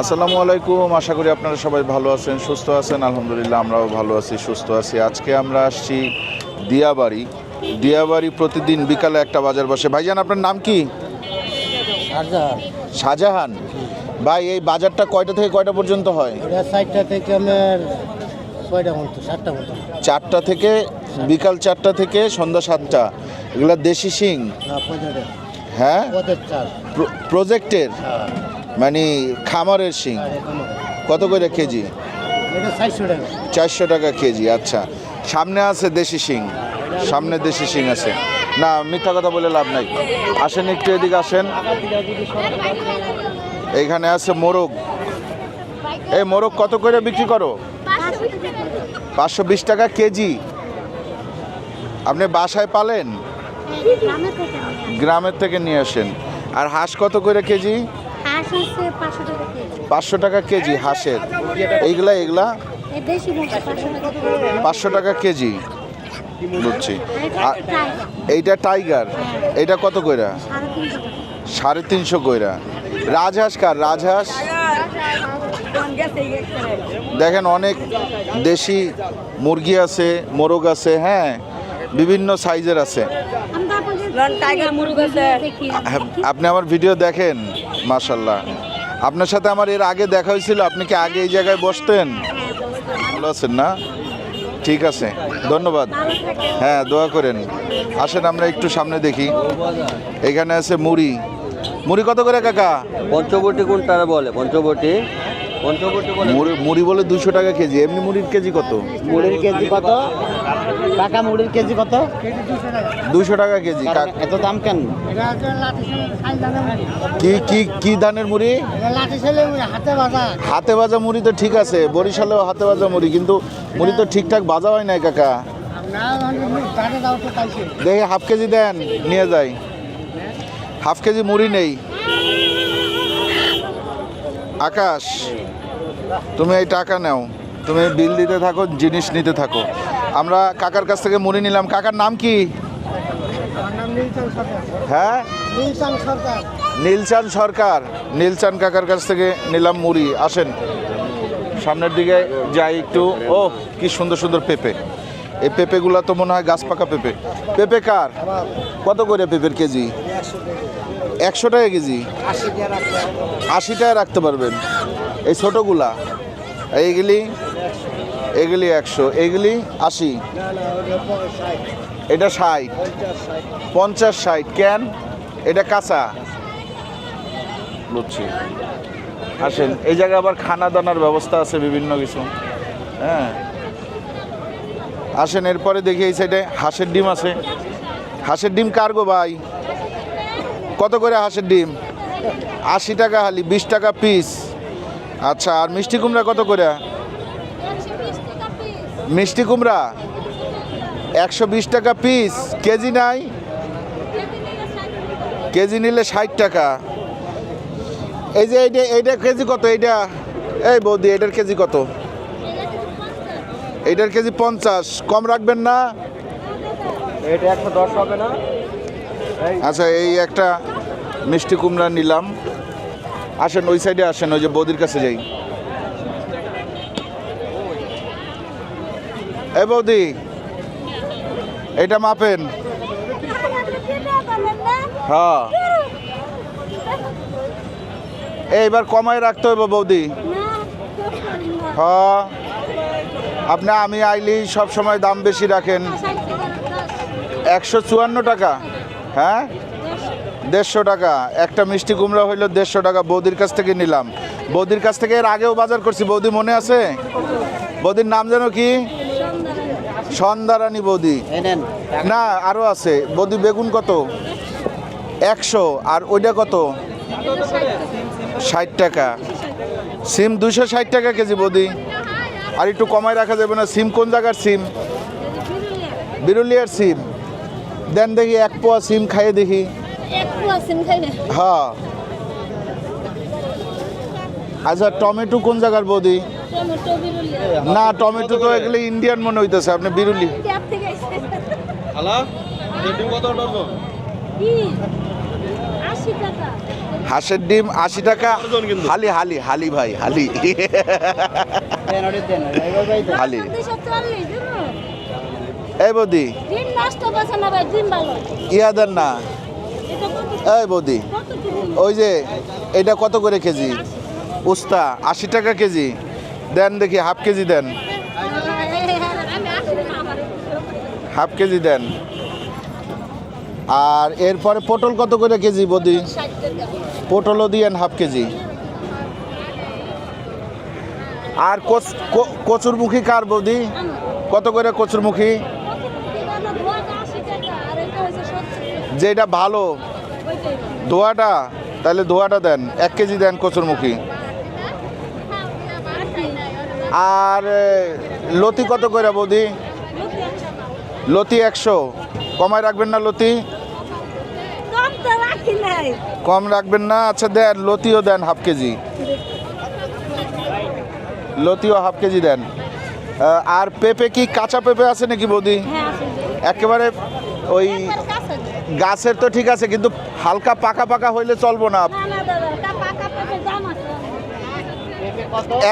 আসসালামু আলাইকুম আশা করি আপনারা সবাই ভালো আছেন সুস্থ আছেন। আলহামদুলিল্লাহ আমরাও ভালো আছি সুস্থ আছি। আজকে আমরা আসছি দিয়াবাড়ি। দিয়াবাড়ি প্রতিদিন বিকালে একটা বাজার বসে। ভাইজান আপনার নাম কি? শাহজাহান। ভাই এই বাজারটা কয়টা থেকে কয়টা পর্যন্ত হয়? সাইডটা থেকে আমার চারটা থেকে বিকাল চারটা থেকে সন্ধ্যা সাতটা। এগুলা দেশি সিং হ্যাঁ? প্রজেক্টের? হ্যাঁ। মানে খামারের শিং? কত করে কেজি? চারশো টাকা। চারশো টাকা কেজি আচ্ছা। সামনে আছে দেশি শিং। সামনে দেশি শিং আছে। না মিথ্যা কথা বলে লাভ নাই। আসেন একটু এদিকে আসেন। এইখানে আছে মোরগ। এই মোরগ কত করে বিক্রি করো? পাঁচশো বিশ টাকা কেজি। আপনি বাসায় পালেন? গ্রামের থেকে নিয়ে আসেন। আর হাঁস কত করে কেজি? পাঁচশো টাকা কেজি। হাঁসের। এইগুলা মুরগি পাঁচশো টাকা কেজি। বুঝছি। এইটা টাইগার এইটা কত কইরা? সাড়ে তিনশো কইরা। রাজহাঁস কার? রাজহাঁস? দেখেন অনেক দেশি মুরগি আছে মোরগ আছে হ্যাঁ বিভিন্ন সাইজের আছে। আপনি আমার ভিডিও দেখেন মাশাল্লাহ আপনার সাথে আমার এর আগে দেখা হয়েছিল আপনি কি আগে এই জায়গায় বসতেন? ভালো আছেন না? ঠিক আছে ধন্যবাদ। হ্যাঁ দোয়া করেন। আসেন আমরা একটু সামনে দেখি। এখানে আছে মুড়ি। মুড়ি কত করে কাকা? পঞ্চবটি কোন তারা বলে? পঞ্চবটি? মুড়ি মুড়ি বলে দুশো টাকা কেজি এমনি মুড়ির কেজি কত? মুড়ির কেজি কত? কাকা মুড়ির কেজি কত? দুশো টাকা কেজি এত দাম কেন? কি কি কি ধানের মুড়ি? হাতে ভাজা। মুড়ি তো ঠিক আছে বরিশালেও হাতে ভাজা মুড়ি কিন্তু মুড়ি তো ঠিকঠাক ভাজা হয় নাই কাকা। না দাঁড়ে দাও তো তাইছে দেখি হাফ কেজি দেন নিয়ে যাই। হাফ কেজি মুড়ি নেই। আকাশ তুমি এই টাকা নাও। তুমি বিল দিতে থাকো জিনিস নিতে থাকো। আমরা কাকার কাছ থেকে মুড়ি নিলাম। কাকার নাম কি? নীলচন সরকার। হ্যাঁ? নীলচন সরকার। নীলচাঁদ সরকার। নীলচাঁদ কাকার কাছ থেকে নিলাম মুড়ি। আসেন। সামনের দিকে যাই একটু। ও কি সুন্দর সুন্দর পেঁপে। এই পেঁপেগুলো তো মনে হয় গাছ পাকা পেঁপে। পেঁপে কার? কত করে পেঁপের কেজি? একশো টাকা। কেজি? আশি টাকা রাখতে পারবেন। এই ছোটোগুলা, এইগুলি এগুলি একশো, এইগুলি আশি। এটা ষাট, পঞ্চাশ ষাট, কেন? এটা কাঁচা। বুঝছি। আসেন, এই জায়গায় আবার খানা দানার ব্যবস্থা আছে বিভিন্ন কিছু। হ্যাঁ। আসেন, এরপরে দেখি এই সাইডে হাঁসের ডিম আছে। হাঁসের ডিম কার গো ভাই? কত করে হাঁসের ডিম? আশি টাকা হালি, বিশ টাকা পিস আচ্ছা আর মিষ্টি কুমড়া কত করে? মিষ্টি কুমড়া? একশো বিশ টাকা পিস কেজি নাই? কেজি নিলে ষাট টাকা। এই যে এইটা এইটা কেজি কত? এইটা এই বৌদি এটার কেজি কত? এইটার কেজি পঞ্চাশ। কম রাখবেন না? এটা একশো দশ হবে না? আচ্ছা এই একটা মিষ্টি কুমড়া নিলাম। আসেন, ওই সাইডে আসেন, ওই যে বৌদির কাছে যাই। এ বৌদি, এটা মাপেন। হ্যাঁ। এইবার কমায় রাখতে হবে বৌদি। হ্যাঁ। আপনি, আমি আইলি সব সময় দাম বেশি রাখেন। একশো চুয়ান্ন টাকা। হ্যাঁ? দেড়শো টাকা। একটা মিষ্টি কুমড়া হইল দেড়শো টাকা বৌদির কাছ থেকে নিলাম। বৌদির কাছ থেকে এর আগেও বাজার করছি বৌদি মনে আছে? বৌদির নাম যেন কি? সন্ধ্যারানী বৌদি। না আরও আছে। বৌদি বেগুন কত? একশো। আর ওইটা কত? ষাট টাকা। সিম দুশো ষাট টাকা কেজি বৌদি। আর একটু কমায় রাখা যাবে না। সিম কোন জায়গার সিম? বিরুলিয়ার সিম। দেন দেখি এক পোয়া সিম খাইয়ে দেখি। হ্যাঁ। আচ্ছা টমেটো কোন জায়গার বৌদি? না টমেটো তো এগুলো ইন্ডিয়ান মনে হইতেছে আপনি বিরুলি। হাঁসের ডিম আশি টাকা। হালি হালি হালি ভাই হালি। হালি। এই বৌদি। ডিম না ভাই ডিম ভালো। ইয়া দেন না। এই বৌদি, ওই যে এটা কত করে কেজি? উস্তা, আশি টাকা কেজি। দেন দেখি, হাফ কেজি দেন। হাফ কেজি দেন। আর এরপরে পটল কত করে কেজি বৌদি? পটলও দিয়েন হাফ কেজি। আর কচুরমুখী কার বৌদি? কত করে কচুরমুখী? যেটা ভালো ধোয়াটা? তাহলে ধোয়াটা দেন। এক কেজি দেন কচুরমুখী। আর লতি কত করে বৌদি? লতি একশো। কমায় রাখবেন না লতি? কম রাখবেন না? আচ্ছা দেন লতিও দেন হাফ কেজি। লতিও হাফ কেজি দেন। আর পেঁপে কি কাঁচা পেঁপে আছে নাকি বৌদি? একেবারে ওই গাছের তো ঠিক আছে কিন্তু হালকা পাকা পাকা হইলে চলবো না।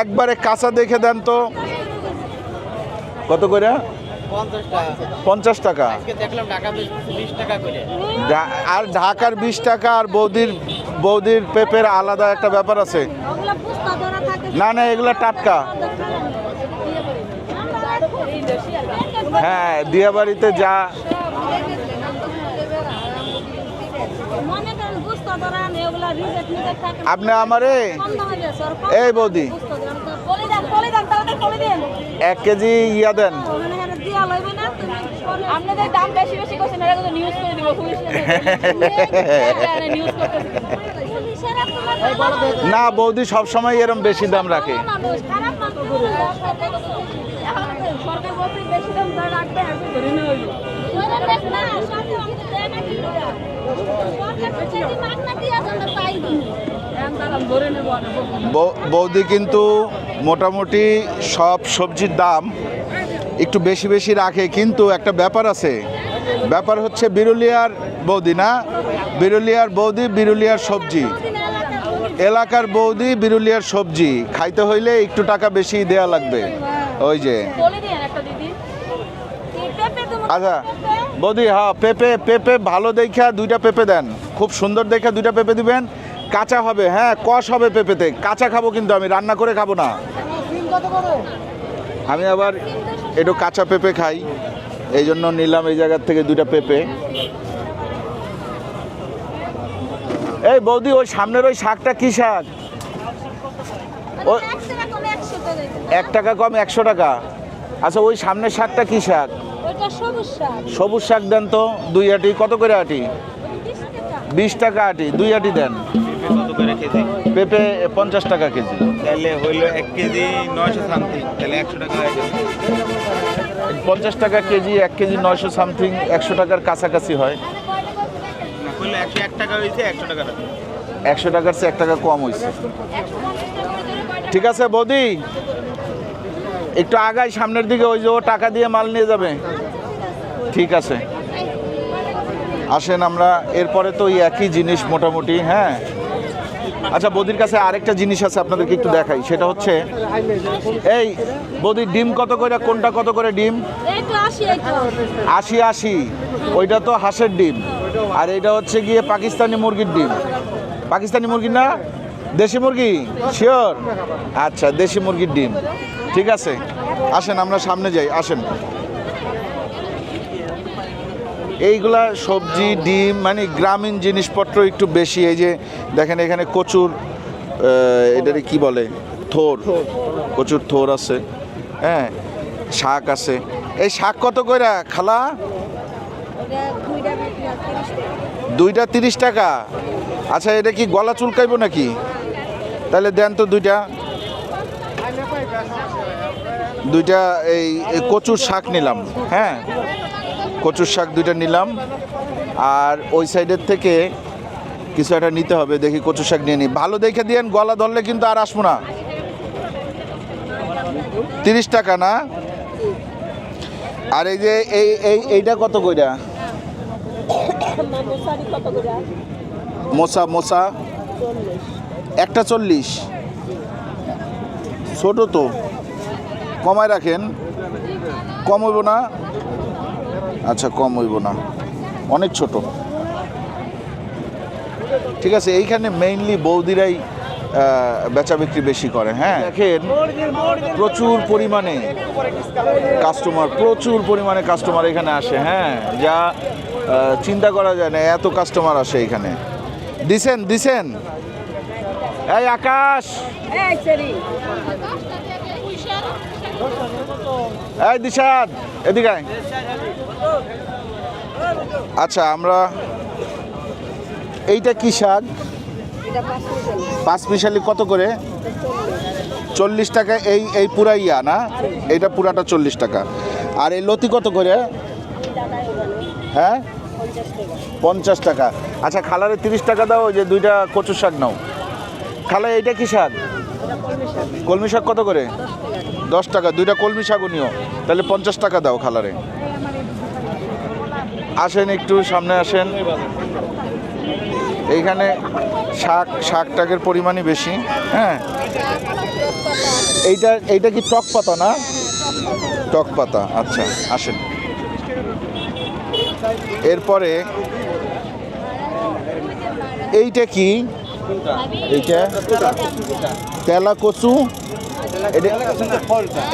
একবারে কাঁচা দেখে দেন তো। কত করে? পঞ্চাশ টাকা। আর ঢাকার বিশ টাকা আর বৌদির বৌদির পেঁপের আলাদা একটা ব্যাপার আছে। না না এগুলো টাটকা। হ্যাঁ দিয়া বাড়িতে যা মনে করেন বুঝতে ধরান এগুলা রিজেক্ট নিতে থাকে আপনি আমারে এই বৌদি। এক কেজি ইয়া দেন। লইবে না, বৌদি সবসময় এরম বেশি দাম রাখে। সরকার বলছে বেশি দাম রাখবে বৌদি কিন্তু মোটামুটি সব সবজির দাম একটু বেশি বেশি রাখে কিন্তু একটা ব্যাপার আছে। ব্যাপার হচ্ছে বিরুলিয়ার বৌদি না? বিরুলিয়ার বৌদি বিরুলিয়ার সবজি। এলাকার বৌদি বিরুলিয়ার সবজি। খাইতে হইলে একটু টাকা বেশি দেয়া লাগবে। ওই যে। আচ্ছা। বৌদি হ্যাঁ পেঁপে পেঁপে ভালো দেখা দুইটা পেঁপে দেন। খুব সুন্দর দেখে দুইটা পেঁপে দিবেন। কাঁচা হবে হ্যাঁ কষ হবে পেঁপেতে। কাঁচা খাব কিন্তু আমি রান্না করে খাব না। আমি আবার একটু কাঁচা পেঁপে খাই। এই জন্য নিলাম এই জায়গার থেকে দুইটা পেঁপে। এই বৌদি ওই সামনের ওই শাকটা কি শাক? ও এক টাকা কম একশো টাকা। আচ্ছা ওই সামনের শাকটা কি শাক? সবুজ শাক, দেন তো দুই আটি। কত করে আটি? বিশ টাকা। আটি। দুই আটি দেন। কত করে কেজি পেঁপে পঞ্চাশ টাকা কেজি। তাহলে হইল এক কেজি নয়শো সামথিং। তাহলে একশো টাকা গেল। পঞ্চাশ টাকা কেজি এক কেজি নয়শো সামথিং একশো টাকার কাছাকাছি হয়। না হইল একশো এক টাকা হয়েছে একশো টাকা একশো টাকার চেয়ে এক টাকা কম হয়েছে ঠিক আছে বৌদি। একটু আগাই সামনের দিকে ওই যে ও টাকা দিয়ে মাল নিয়ে যাবে। ঠিক আছে। আসেন আমরা এরপরে তো ওই একই জিনিস মোটামুটি হ্যাঁ। আচ্ছা বদির কাছে আরেকটা জিনিস আছে আপনাদেরকে একটু দেখাই। সেটা হচ্ছে এই বদির ডিম কত করে কোনটা কত করে ডিম। আশি আশি ওইটা তো হাঁসের ডিম। আর এটা হচ্ছে গিয়ে পাকিস্তানি মুরগির ডিম। পাকিস্তানি মুরগি না? দেশি মুরগি? শিওর আচ্ছা দেশি মুরগির ডিম। ঠিক আছে। আসেন আমরা সামনে যাই। আসেন। এইগুলা সবজি, ডিম মানে গ্রামীণ জিনিসপত্র একটু বেশি, এই যে দেখেন এখানে কচুর এটারে কি বলে? থোর। কচুর থোর আছে হ্যাঁ শাক আছে। এই শাক কত কইরা খালা? দুইটা তিরিশ টাকা। আচ্ছা এটা কি গলা চুলকাইবো নাকি? তাহলে দেন তো দুইটা। দুইটা এই কচুর শাক নিলাম হ্যাঁ। কচুর শাক দুইটা নিলাম। আর ওই সাইডের থেকে কিছু একটা নিতে হবে, দেখি কচুর শাক নিয়ে নিই ভালো দেখে দিয়েন, গলা ধরলে কিন্তু আর আসব না। তিরিশ টাকা না? আর এই যে এই এই, এইটা কত কইরা? মোসা মোসা একটা চল্লিশ। ছোট তো। কমায় রাখেন। কম হইব না। আচ্ছা কম হইব না। অনেক ছোট। ঠিক আছে, এইখানে মেইনলি বৌদিরাই বেচা বিক্রি বেশি করে হ্যাঁ? দেখেন, প্রচুর পরিমাণে কাস্টমার প্রচুর পরিমাণে কাস্টমার এখানে আসে হ্যাঁ? যা চিন্তা করা যায় না, এত কাস্টমার আসে এখানে। দিছেন দিছেন? এই আকাশ! এই দিশাদ এদিকে। আচ্ছা আমরা এইটা কি শাক? পাঁচ মিশালি কত করে? চল্লিশ টাকা এই এই পুরা ইয়া না? এইটা পুরাটা চল্লিশ টাকা। আর এই লতি কত করে? হ্যাঁ? পঞ্চাশ টাকা। আচ্ছা খালারে তিরিশ টাকা দাও ওই যে দুইটা কচুর শাক নাও। খালা এইটা কি শাক? কলমি শাক। কত করে? দশ টাকা দুইটা কলমি শাকও নিও। তাহলে পঞ্চাশ টাকা দাও খালারে। আসেন একটু, সামনে আসেন। এইখানে শাক শাক টাকের পরিমাণই বেশি হ্যাঁ? এইটা এইটা কি টক পাতা না? টক পাতা আচ্ছা আসেন। এরপরে, এইটা কি? এইটা? তেলা কচু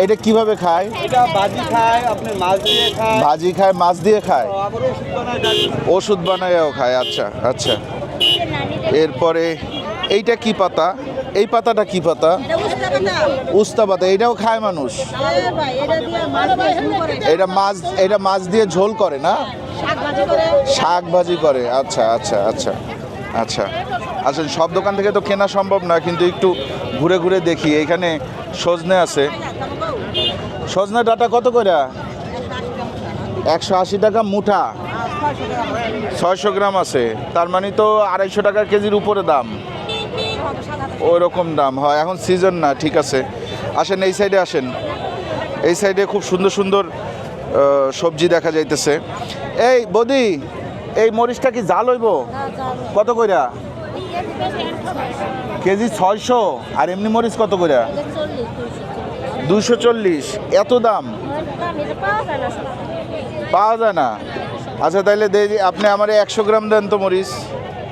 এটা কীভাবে খায়? এটা বাজি খায় আপনি মাছ দিয়ে খায়। ভাজি খায় মাছ দিয়ে খায়? ওষুধ বানায় বানায়ও খায় আচ্ছা আচ্ছা। এরপরে এইটা কি পাতা? এই পাতাটা কি পাতা? উস্তা পাতা এইটাও খায় মানুষ? এটা মাছ এটা মাছ দিয়ে ঝোল করে না? শাক ভাজি করে আচ্ছা আচ্ছা আচ্ছা আচ্ছা। আচ্ছা সব দোকান থেকে তো কেনা সম্ভব না কিন্তু একটু ঘুরে ঘুরে দেখি। এখানে সজনে আছে। সজনে ডাটা কত করে? একশো আশি টাকা মুঠা। ছয়শো গ্রাম আছে। তার মানে তো আড়াইশো টাকা কেজির উপরে দাম। ওই রকম দাম। হয় এখন সিজন না ঠিক আছে। আসেন এই সাইডে আসেন। এই সাইডে খুব সুন্দর সুন্দর সবজি দেখা যাইতেছে। এই বদি এই মরিচটা কি জাল হইব। কত কইরা? কেজি ছয়শো, আর এমনি মরিচ কত করে? দুশো চল্লিশ, এত দাম? পাওয়া যায় না। আচ্ছা তাহলে আপনি আমার একশো গ্রাম দেন তো মরিচ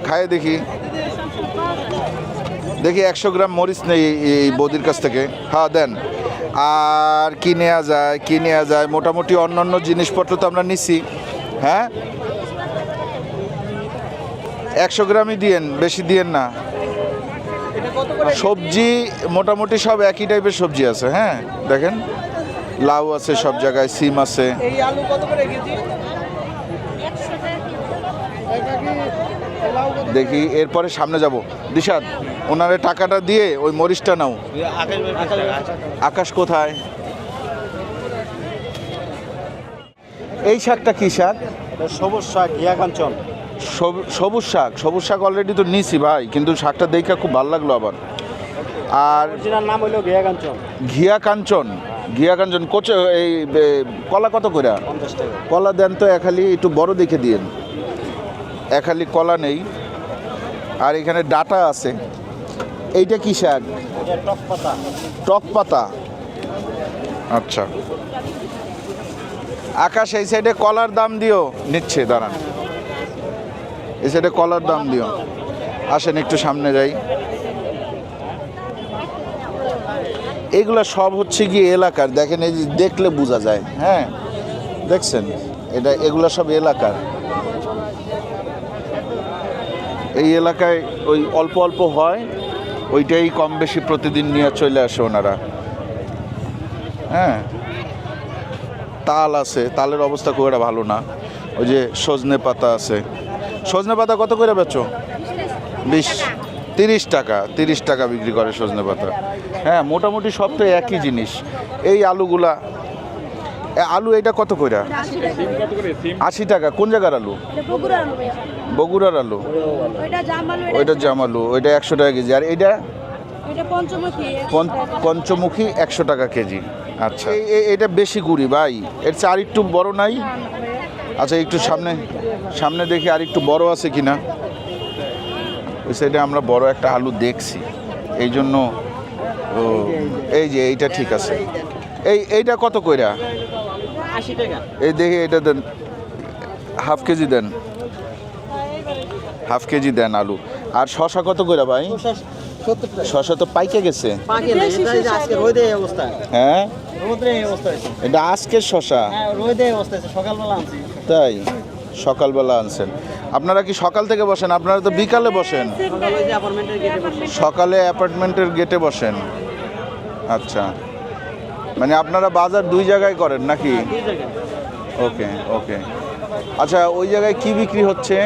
খায় দেখি। দেখি একশো গ্রাম মরিচ নেই এই বৌদির কাছ থেকে। হ্যাঁ দেন। আর কি নেওয়া যায়, কি নেওয়া যায়? মোটামুটি অন্যান্য জিনিসপত্র তো আমরা নিছি। হ্যাঁ? একশো গ্রামই দিয়েন বেশি দিয়েন না। সবজি মোটামুটি সব একই টাইপের সবজি আছে হ্যাঁ? দেখেন লাউ আছে সব জায়গায় সিম আছে। এই আলু কত করে কেজি? দেখি এরপরে সামনে যাব। দিশাদ ওনারে টাকাটা দিয়ে ওই মরিচটা নাও। আকাশ কোথায়? এই শাকটা কি শাক? সবুজ শাক ঘিয়া কাঞ্চন সবু- সবুজ শাক। সবুজ শাক অলরেডি তো নিছি ভাই কিন্তু শাকটা দেখে খুব ভালো লাগল আবার। আর নাম হইল ঘিয়া কাঞ্চন। ঘিয়া কাঞ্চন। ঘিয়া কাঞ্চন কোচ এই কলা কত করে কলা দেন তো এখালি একটু বড় দেখে দিন এখালি কলা নেই। আর এখানে ডাটা আছে। এইটা কি শাক? টক পাতা। টক পাতা। আচ্ছা। আকাশ এই সাইডে কলার দাম দিও। নিচ্ছে দাঁড়ান। সাইডে কলার দাম দিও। আসেন, একটু সামনে যাই। এগুলো সব হচ্ছে গিয়ে এলাকার। দেখেন, এই দেখলে বোঝা যায়। হ্যাঁ? দেখছেন? এটা, এগুলো সব এলাকার। এই এলাকায় ওই অল্প অল্প হয়, ওইটাই কম বেশি প্রতিদিন নিয়ে চলে আসে ওনারা। হ্যাঁ? তাল আছে। তালের অবস্থা খুব একটা ভালো না। ওই যে সজনে পাতা আছে। সজনে পাতা কত করে বেচো? বিশ। তিরিশ টাকা তিরিশ টাকা বিক্রি করে সজনে পাতা। হ্যাঁ মোটামুটি সব তো একই জিনিস। এই আলুগুলা আলু এটা কত করে আশি টাকা। কোন জায়গার আলু? বগুড়ার আলু। ওইটা ওইটা জামালু ওইটা একশো টাকা কেজি। আর এটা পঞ্চমুখী পঞ্চ- পঞ্চমুখী একশো টাকা কেজি। আচ্ছা। এটা বেশি গুড়ি, ভাই। এর চেয়ে আর একটু বড় নাই? আচ্ছা একটু সামনে সামনে দেখি আর একটু বড় আছে কি না ওই সাইডে আমরা বড় একটা আলু দেখছি। এই জন্য ও, এই যে এইটা ঠিক আছে। এই এইটা কত কইরা? এই দেখি এটা দেন হাফ কেজি দেন। হাফ কেজি দেন আলু। আর শশা কত কইরা ভাই? শশা তো পাইকে গেছে। এটা আজকে অবস্থা। হ্যাঁ? এটা আজকের শশা হ্যাঁ সকালবেলা আনছি। তাই? সকালবেলা আনছেন। আপনারা কি সকাল থেকে বসেন? আপনারা তো বিকালে বসেন। সকালে অ্যাপার্টমেন্টের গেটে বসেন। আচ্ছা। মানে আপনারা বাজার দুই জায়গায় করেন নাকি? ওকে ওকে। আচ্ছা ওই জায়গায় কি বিক্রি হচ্ছে?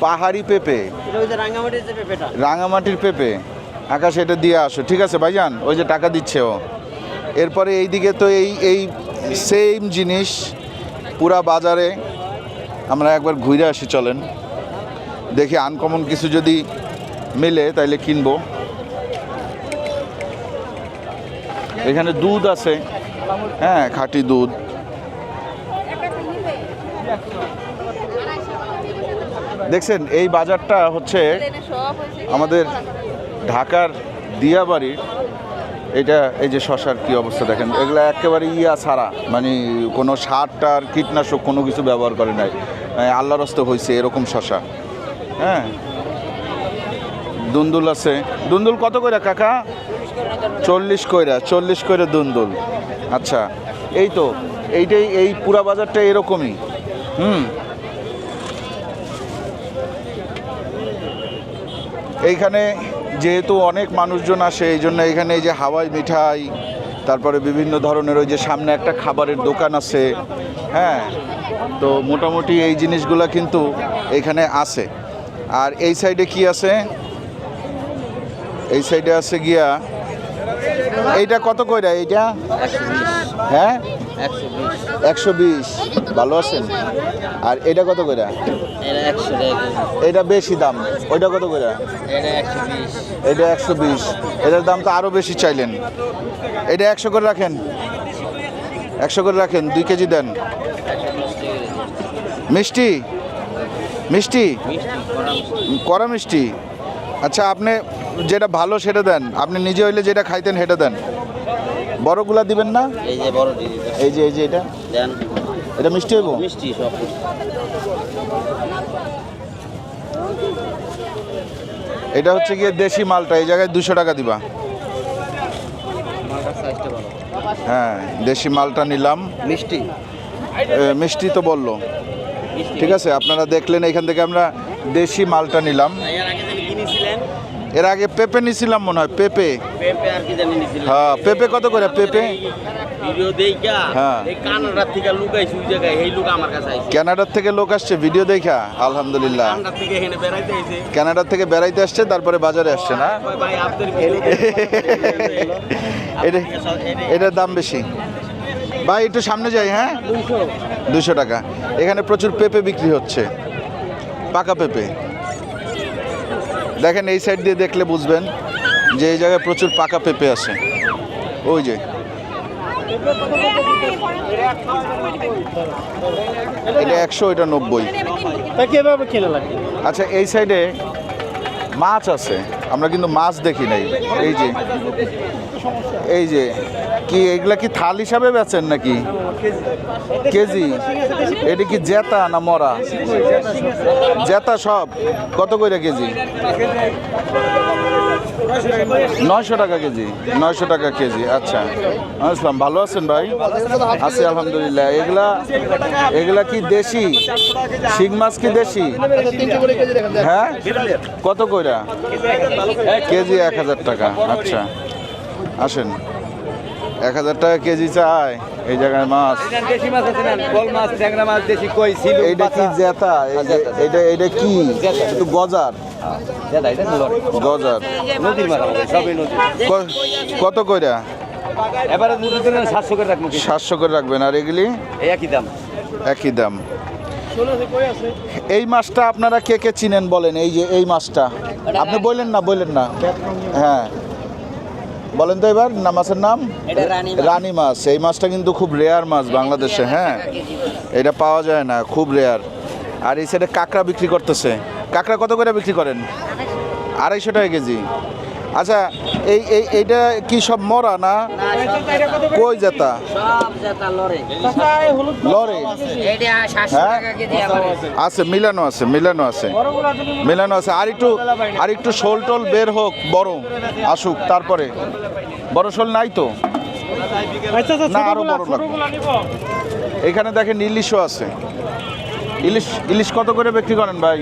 পাহাড়ি পেঁপে। রাঙামাটির পেঁপে। আকাশ এটা দিয়ে আসো। ঠিক আছে ভাইজান? ওই যে টাকা দিচ্ছে ও। এরপরে এই দিকে তো এই এই সেম জিনিস পুরা বাজারে আমরা একবার ঘুরে আসি চলেন। দেখি আনকমন কিছু যদি মেলে তাইলে কিনবো। এখানে দুধ আছে। হ্যাঁ খাঁটি দুধ। দেখছেন এই বাজারটা হচ্ছে আমাদের ঢাকার দিয়াবাড়ির এটা এই যে শশার কি অবস্থা দেখেন, এগুলো একেবারে ইয়া ছাড়া মানে কোনো সার টার কীটনাশক কোনো কিছু ব্যবহার করে নাই। আল্লাহর হস্তে হয়েছে এরকম শশা। হ্যাঁ? দুন্দুল আছে। দুন্দুল কত করে কাকা? চল্লিশ কইরা, চল্লিশ করে দুন্দুল। আচ্ছা এই তো, এইটাই, এই পুরা বাজারটা এরকমই। হুম? এইখানে যেহেতু অনেক মানুষজন আসে, এই জন্য এখানে এই যে হাওয়াই মিঠাই, তারপরে বিভিন্ন ধরনের ওই যে সামনে একটা খাবারের দোকান আছে হ্যাঁ? তো মোটামুটি এই জিনিসগুলো কিন্তু এখানে আছে। আর এই সাইডে কি আছে? এই সাইডে আছে গিয়া, এইটা কত কইরা এইটা? হ্যাঁ? একশো বিশ। ভালো আছেন? আর এটা কত কইরা এটা বেশি দাম। ওইটা কত কইরা এটা একশো বিশ। এটার দাম তো আরও বেশি চাইলেন। এটা একশো করে রাখেন। একশো করে রাখেন। দুই কেজি দেন। মিষ্টি? মিষ্টি? কড়া মিষ্টি। আচ্ছা আপনি যেটা ভালো সেটা দেন। আপনি নিজে হইলে যেটা খাইতেন সেটা দেন। বড়গুলা দিবেন না? এই যে বড় এই যে এই যে এটা? দেন। এটা মিষ্টি হইব? মিষ্টি সব। এটা হচ্ছে গিয়ে দেশি মালটা এই জায়গায় দুশো টাকা দিবা। হ্যাঁ দেশি মালটা নিলাম। মিষ্টি। মিষ্টি তো বলল। ঠিক আছে আপনারা দেখলেন এখান থেকে আমরা দেশি মালটা নিলাম। এর আগে পেঁপে নিছিলাম মনে হয় পেঁপে। পেঁপে আর কি জানি নিছিলেন হ্যাঁ পেঁপে কত করে পেঁপে? ভিডিও দেইকা হ্যাঁ। এই কানাডার থেকে লুকাইছি ওই জায়গায় এই লোক আমার কাছে আইছে। কানাডার থেকে লোক আসছে ভিডিও দেখা আলহামদুলিল্লাহ। কানাডার থেকে এখানে বেড়াইতে আসছে তারপরে বাজারে আসছে না? ভাই আপনার ভিডিও এটা এটার দাম বেশি। ভাই একটু সামনে যাই হ্যাঁ? দুশো টাকা। এখানে প্রচুর পেঁপে বিক্রি হচ্ছে। পাকা পেঁপে। দেখেন এই সাইড দিয়ে দেখলে বুঝবেন যে এই জায়গায় প্রচুর পাকা পেঁপে আছে। ওই যে। এটা একশো এটা নব্বই। কীভাবে কিনে লাগে? আচ্ছা এই সাইডে মাছ আছে। আমরা কিন্তু মাছ দেখি নাই। এই যে। এই যে, কি এগুলা কি থাল হিসাবে বেচেন নাকি? কেজি। এটা কি জেতা না মরা? জেতা সব। কত করে কেজি? নয়শো টাকা কেজি। নয়শো টাকা কেজি। আচ্ছা। আসলাম। ভালো আছেন ভাই? আছি আলহামদুলিল্লাহ। এগুলা এগুলা কি দেশি? শিং মাছ কি দেশি? হ্যাঁ? কত কইরা? কেজি এক হাজার টাকা। আচ্ছা। আসেন। এক হাজার টাকা কেজি চাই। এই জায়গায় মাছ। দেশি মাছ আছে না? কল মাছ ট্যাংরা মাছ দেশি কই ছিল এইটা কি জেতা? এটা এটা কি? একটু গজার। গজার। নদীর মাছ সবই নদী কত কইরা? এবারে সাতশো করে রাখব সাতশো করে রাখবেন। আর এগুলি? একই দাম। একই দাম। এই মাছটা আপনারা কে কে চিনেন বলেন? এই যে এই মাছটা। আপনি বললেন না বললেন না। হ্যাঁ। বলেন তো এবার না মাছের নাম। রানী মাছ। এই মাছটা কিন্তু খুব রেয়ার মাছ বাংলাদেশে হ্যাঁ? এটা পাওয়া যায় না খুব রেয়ার আর এই সাইডে কাঁকড়া বিক্রি করতেছে। কাঁকড়া কত করে বিক্রি করেন? আড়াইশো টাকা কেজি। আচ্ছা এই এই এইটা কি সব মরা না? কই জেতা? লরে হ্যাঁ? আছে মিলানো আছে মিলানো আছে। মিলানো আছে। আর একটু আর একটু শোল টোল বের হোক বড় আসুক তারপরে। বড় শোল নাই তো? না আরও বড় এখানে দেখেন ইলিশও আছে। ইলিশ ইলিশ কত করে বিক্রি করেন ভাই?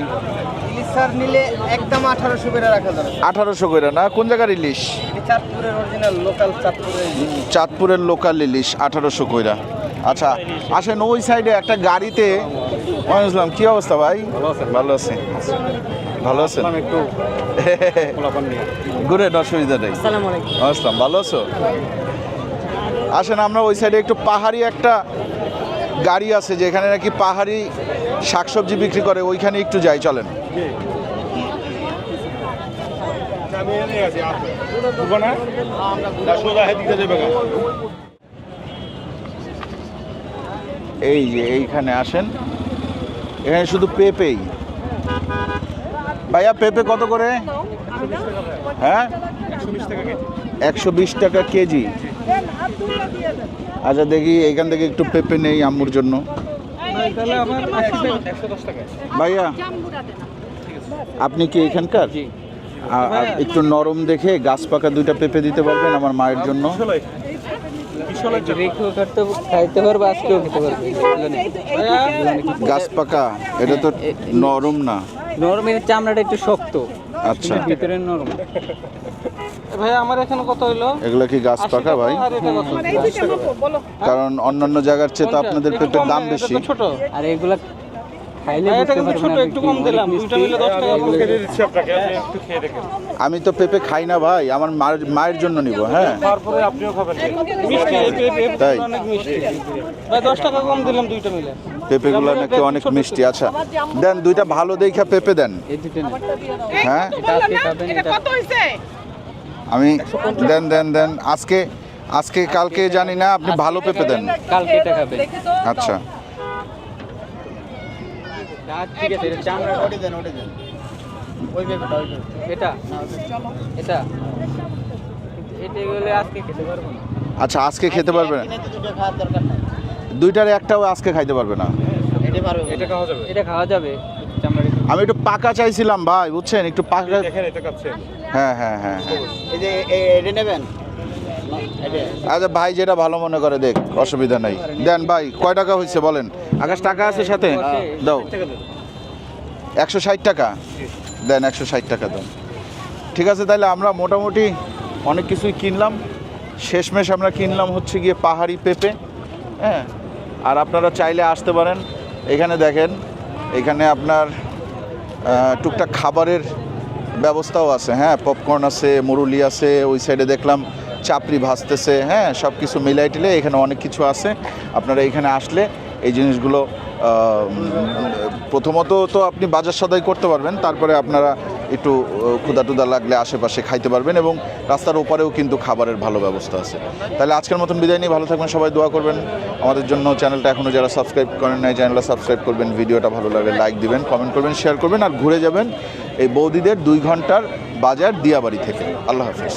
স্যার নিলে একদম আঠারোশো করে রাখা যাবে। আঠারোশো করে না? কোন জায়গার ইলিশ? চাঁদপুরের অরিজিনাল লোকাল চাঁদপুরের চাঁদপুরের লোকাল ইলিশ আঠারোশো কইরা। আচ্ছা আসেন ওই সাইডে একটা গাড়িতে আসসালাম কি অবস্থা ভাই? ভালো আছে। ভালো আছেন? একটু ঘুরে অসুবিধা নেই। আসসালাম ভালো আছো? আসেন আমরা ওই সাইডে একটু পাহাড়ি একটা গাড়ি আছে যেখানে নাকি পাহাড়ি শাকসবজি বিক্রি করে, ওইখানে একটু যাই, চলেন। এই যে এইখানে আসেন। এখানে শুধু পেঁপেই। ভাইয়া, পেঁপে কত করে? হ্যাঁ? একশো বিশ টাকা কেজি। আচ্ছা দেখি এখান থেকে একটু পেঁপে নেই আম্মুর জন্য। ভাইয়া আপনি কি এখানকার? একটু নরম দেখে গাছ পাকা দুইটা পেঁপে দিতে পারবেন আমার মায়ের জন্য। গাছ পাকা এটা তো নরম না। নরমের চামড়াটা একটু শক্ত। আচ্ছা। ভিতরে নরম। ভাই আমার এখানে কত হইল? এগুলো কি গাছ পাকা ভাই? কত? কারণ অন্যান্য জায়গার চেয়ে তো আপনাদের পেঁপের দাম বেশি। ছোট। আর এগুলা খাইলে বুঝতে পারবেন ছোট একটু কম দিলাম। দুইটা মিলে 10 টাকা আমি তো পেঁপে খাই না ভাই আমার মায়ের মায়ের জন্য নিব হ্যাঁ। তাই? অনেক মিষ্টি। ভাই 10 টাকা কম দিলাম দুইটা মিলে। পেঁপেগুলো নাকি অনেক মিষ্টি আচ্ছা। দেন দুইটা ভালো দেখা পেঁপে দেন। এই দুটো না হ্যাঁ এটা আজকে খাবেন এটা আমি দেন দেন দেন আজকে আজকে কালকে জানি না আপনি ভালো পেঁপে দেন। কালকে এটা আচ্ছা। ঠিক আছে এটা চামড়া ওটা দেন ওটা দেন। ওই পেঁপেটা ওই এটা? এটা? এটা গেলে আজকে খেতে পারব না। আচ্ছা আজকে খেতে পারবে না। দুইটার একটাও আজকে খাইতে পারবে না। এটা পারবে এটা খাওয়া যাবে। এটা খাওয়া যাবে। চামড়া আমি একটু পাকা চাইছিলাম ভাই বুঝছেন? একটু পাকা হ্যাঁ হ্যাঁ হ্যাঁ হ্যাঁ। এই যে এটা নেবেন? আচ্ছা ভাই যেটা ভালো মনে করে দেখ অসুবিধা নাই। দেন ভাই কয় টাকা হয়েছে বলেন? আকাশ টাকা আছে সাথে? দাও। একশো ষাট টাকা? দেন একশো ষাট টাকা দেন ঠিক আছে তাহলে আমরা মোটামুটি অনেক কিছুই কিনলাম। শেষমেশ আমরা কিনলাম হচ্ছে গিয়ে পাহাড়ি পেঁপে হ্যাঁ? আর আপনারা চাইলে আসতে পারেন। এখানে দেখেন এখানে আপনার টুকটাক খাবারের ব্যবস্থাও আছে হ্যাঁ পপকর্ন আছে, মুরুলি আছে, ওই সাইডে দেখলাম চাপড়ি ভাসতেছে হ্যাঁ সব কিছু মিলাই টিলে এখানে অনেক কিছু আছে। আপনারা এখানে আসলে এই জিনিসগুলো প্রথমত তো আপনি বাজার সদাই করতে পারবেন, তারপরে আপনারা একটু ক্ষুদা টুদা লাগলে আশেপাশে খাইতে পারবেন এবং রাস্তার ওপারেও কিন্তু খাবারের ভালো ব্যবস্থা আছে। তাহলে আজকের মতন বিদায় নিয়ে ভালো থাকবেন, সবাই দোয়া করবেন। আমাদের জন্য চ্যানেলটা এখনও যারা সাবস্ক্রাইব করেন নাই, চ্যানেলটা সাবস্ক্রাইব করবেন, ভিডিওটা ভালো লাগলে লাইক দিবেন, কমেন্ট করবেন, শেয়ার করবেন আর ঘুরে যাবেন এই বৌদিদের দুই ঘণ্টার বাজার দিয়াবাড়ি থেকে। আল্লাহ হাফিজ।